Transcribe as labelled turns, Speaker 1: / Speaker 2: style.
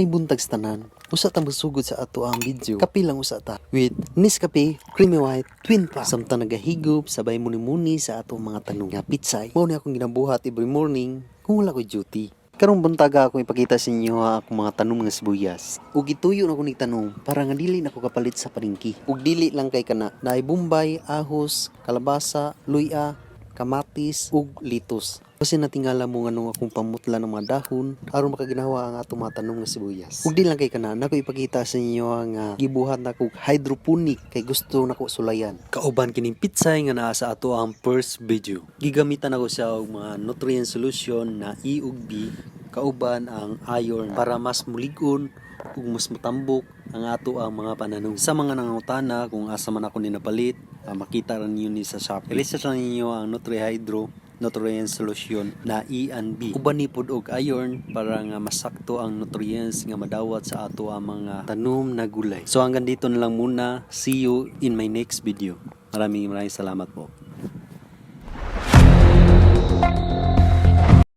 Speaker 1: May buntag sa tanan. Usa ta masugod sa ato ang video. Kape lang usa ta. With Nescafe, Creamy White, Twin Pack. Samtang nagahigop, sabay muni-muni sa ato mga tanong. Nga pitsay. Mao ni akong ginabuhat every morning kung wala ko duty. Karong buntaga akong ipakita sa inyo ha mga tanong nga sibuyas. Ug gituyo na ko ni tanong para nga dili na ko kapalit sa palengke. Ug dili lang kay kana. Naay bumbay, ahos, kalabasa, luya, kamatis, ug litos. Kasi natingala mo nga nung akong pamutla ng mga dahon aron makaginawa ang atong mga tanong nga sibuyas. Ug di lang kay kana nako ipakita sa inyo ang uh, gibuhat na kog hydroponic kay gusto nako sulayan. Kauban kining pitsay nga naa sa ato ang first video. Gigamitan ako siya og mga nutrient solution na E ug B kauban ang iron para mas muligon ug mas matambok ang ato ang mga pananong. Sa mga nangutana kung asa man ako ni napalit, ah, makita ran niyo ni sa Shopee. Ilista lang ninyo ang Nutrihydro nutrient solution na E and B. Uban ni og iron para nga masakto ang nutrients nga madawat sa ato ang mga tanom na gulay. So hanggang dito na lang muna. See you in my next video. Maraming maraming salamat po.